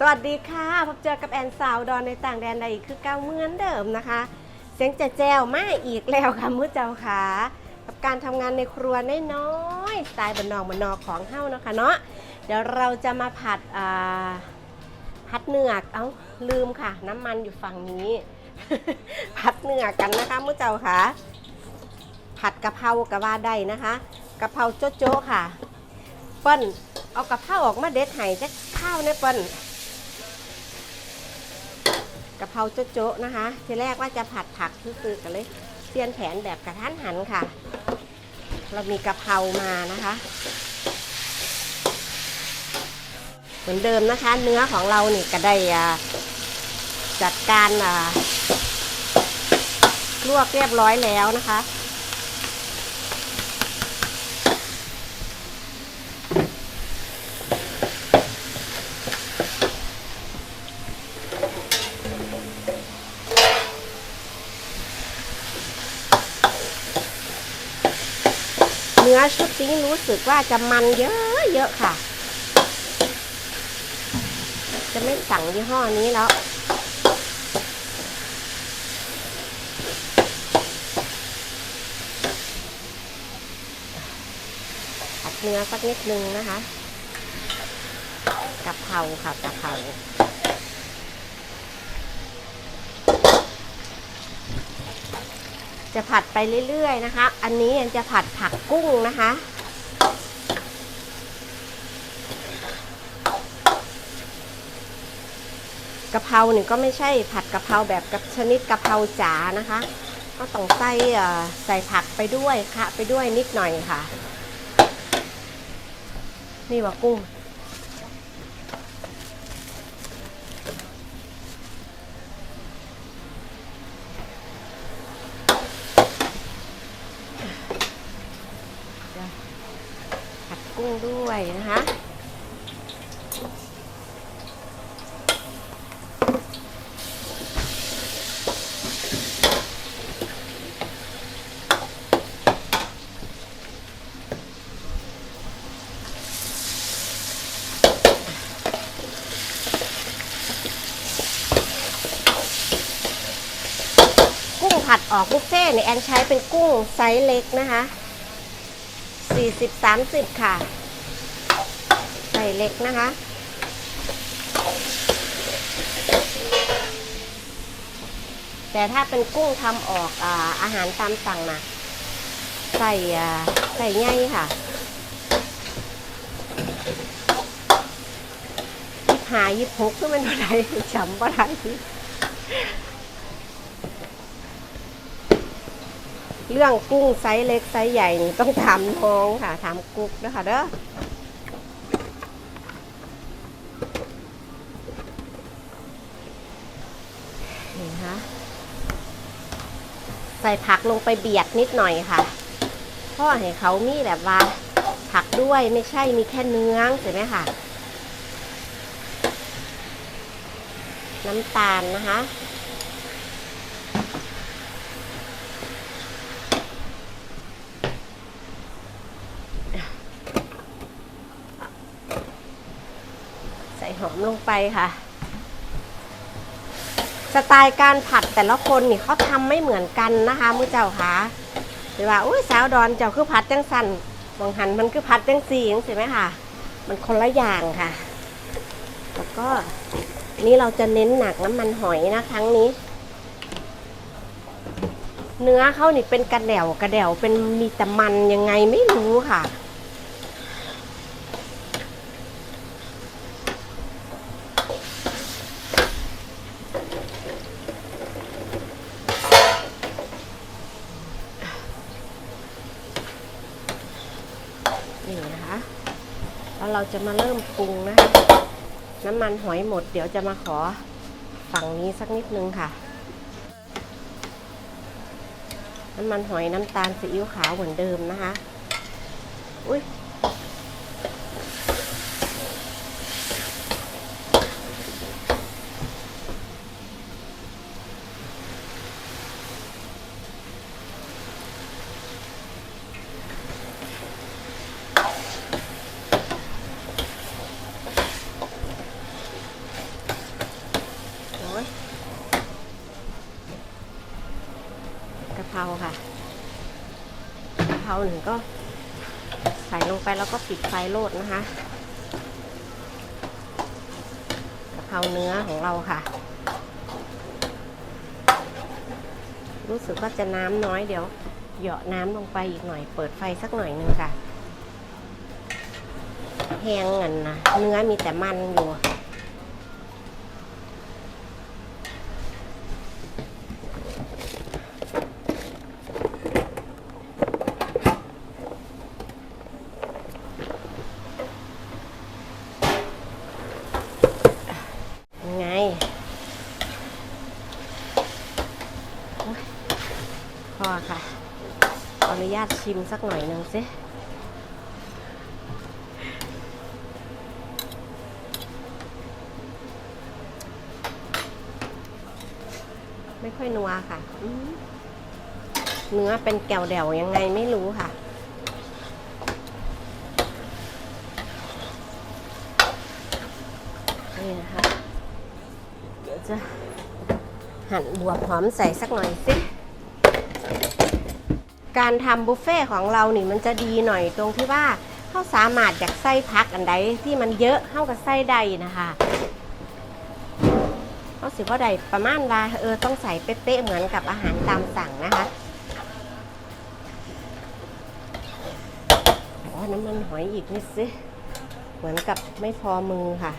สวัสดีค่ะ พบเจอกับแอนสาวดอนในต่างแดนใดอีกคือเก้าเหมือนเดิมนะคะ เสียงแจแจวมาอีกแล้วค่ะมือเจ้าค่ะกับการทำงานในครัวน้อยๆสไตล์บนนอกบนนอของเฮ้านะคะเนาะเดี๋ยวเราจะมาผัดอ่าผัดเนื้อเอ้าลืมค่ะ น้ำมันอยู่ฝั่งนี้ ผัดเนื้อกันนะคะมือเจ้าค่ะ ผัดกะเพรากะว่าได้นะคะกะเพราโจ๊ะค่ะเปิ้ลเอากะเพราออกมาเด็ดไห้จะข้าวเนี่ยเปิ้ล กะเพราโจ๊ะนะคะ ทีแรกว่าจะผัดผักซื้อๆกันเลยเปลี่ยนแผนแบบกระทันหันค่ะ เรามีกะเพรามานะคะ เหมือนเดิมนะคะ เนื้อของเราเนี่ก็ได้จัดการลวกเรียบร้อยแล้วนะคะ ชุดนี้รู้สึกว่าจะมันเยอะเยอะค่ะ จะไม่สั่งยี่ห้อนี้แล้วผัดเนื้อสักนิดนึงนะคะกะเพราค่ะกะเพรา จะผัดไปเรื่อยๆนะคะ อันนี้ยังจะผัดผักกุ้งนะคะ กะเพราเนี่ยก็ไม่ใช่ผัดกะเพราแบบกับชนิดกะเพราจ๋านะคะ ก็ต้องใส่ใส่ผักไปด้วยค่ะ ไปด้วยนิดหน่อยค่ะ นี่ว่ากุ้ง ผัดกุ้ง ด้วยนะคะ กุ้งผัดออกบุฟเฟ่ต์เนี่ยแอนใช้เป็นกุ้งไซส์เล็กนะคะ40 30 ค่ะ ส่เล็กนะคะ แต่ถ้าเป็นกุ้งทำออกอาอาหารตามสั่งนะใส่ใส่ง่ายค่ะยิบหายิบหกก็มันอะไรจำบ่ได้เรื่องกุ้งไซส์เล็กไซส์ใหญ่นี่ต้องถามน้องค่ะถามกุ๊กนะคะเด้อนี่นะคะใส่ผักลงไปเบียดนิดหน่อยค่ะเพราะให้เขามีแบบว่าผักด้วยไม่ใช่มีแค่เนื้อเห็นไหมค่ะ น้ำตาลนะคะ ใส่หอมลงไปค่ะ สไตล์การผัดแต่ละคนนี่เขาทำไม่เหมือนกันนะคะมือเจ้าค่ะหรือว่าอุ้ยสาวดอนเจ้าคือผัดจังสันบางหันมันคือผัดจังสีอย่างใช่ไหมค่ะ มันคนละอย่างค่ะ แล้วก็นี่เราจะเน้นหนักน้ำมันหอยนะครั้งนี้ เนื้อเขานี่เป็นกระเดวกระเดวเป็นมีแต่มันยังไงไม่รู้ค่ะ นี่นะคะ แล้วเราจะมาเริ่มปรุงนะคะน้ำมันหอยหมด เดี๋ยวจะมาขอฝั่งนี้สักนิดนึงค่ะ น้ำมันหอยน้ำตาลซีอิ๊วขาวเหมือนเดิมนะคะ อุ้ย กะเพราค่ะกะเพราหนึ่งก็ใส่ลงไปแล้วก็ปิดไฟโลดนะคะกะเพราเนื้อของเราค่ะ รู้สึกว่าจะน้ำน้อยเดี๋ยวเหยาะน้ำลงไปอีกหน่อย เปิดไฟสักหน่อยหนึ่งค่ะแห้งเงินนะเนื้อมีแต่มันอยู่าตชิมสักหน่อยหนึ่งสิไม่ค่อยนัวค่ะ เนื้อเป็นแก้วแดวยังไงไม่รู้ค่ะ นี่นะคะ เดี๋ยวจะหั่นบวบหอมใส่สักหน่อยสิ การทำบุฟเฟ่ของเรานี่มันจะดีหน่อยตรงที่ว่าเขาสามารถอยากใส่พักอันใดที่มันเยอะเข้ากับใส่ใดนะคะเขาสิว่าใดประมาณว่าเออต้องใส่เป๊ะๆเหมือนกับอาหารตามสั่งนะคะขอน้ำมันหอยอีกนิดสิเหมือนกับไม่พอมือค่ะ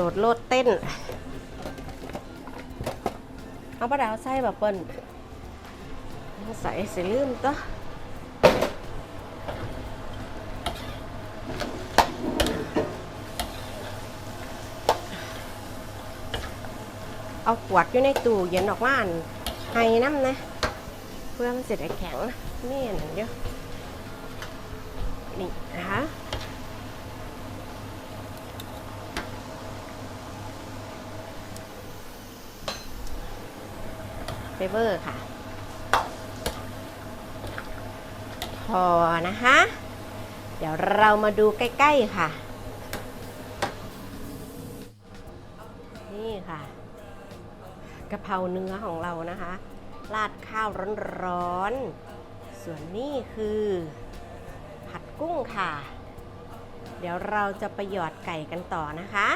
โดดโลดเต้น เอาปลาดาวใส่แบบเปิ้นใส่สิลืมตัวเอาขวดอยู่ในตู้เย็นออกมาอันให้น้ำนะ เพื่อมันเสร็จแข็งนะนี่อันนั้นเดียวนี่นะคะ เฟเวอร์ค่ะ พอนะคะ เดี๋ยวเรามาดูใกล้ ๆ ค่ะ นี่ค่ะกะเพราเนื้อของเรานะคะ ราดข้าวร้อนๆ ส่วนนี้คือ ผัดกุ้งค่ะ เดี๋ยวเราจะไปหยอดไก่กันต่อนะคะ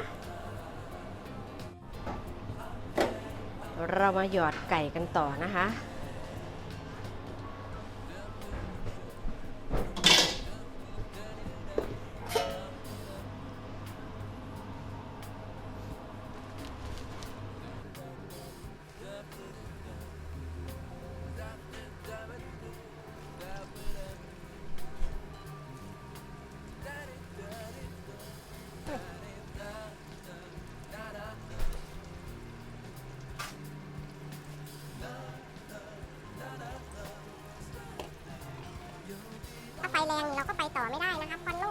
เรามาหยอด ไก่กันต่อนะคะ ต่อไม่ได้นะคะควัน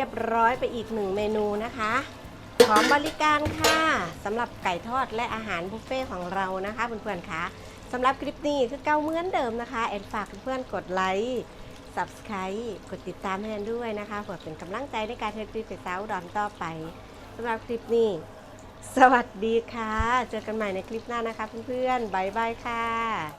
รียบร้อยไปอีกหนึ่งเมนูนะคะพร้อมบริการค่ะสำหรับไก่ทอดและอาหารบุฟเฟ่ของเรานะคะเพื่อนๆคะสำหรับคลิปนี้คือเก้าเหมือนเดิมนะคะแอนฝากเพื่อนๆกดไลค์ subscribe กดติดตามแอนด้วยนะคะเพื่อเป็นกำลังใจในการเทคนิคสาดอนต่อไปสำหรับคลิปนี้ สวัสดีค่ะ เจอกันใหม่ในคลิปหน้านะคะเพื่อนๆบายบายค่ะ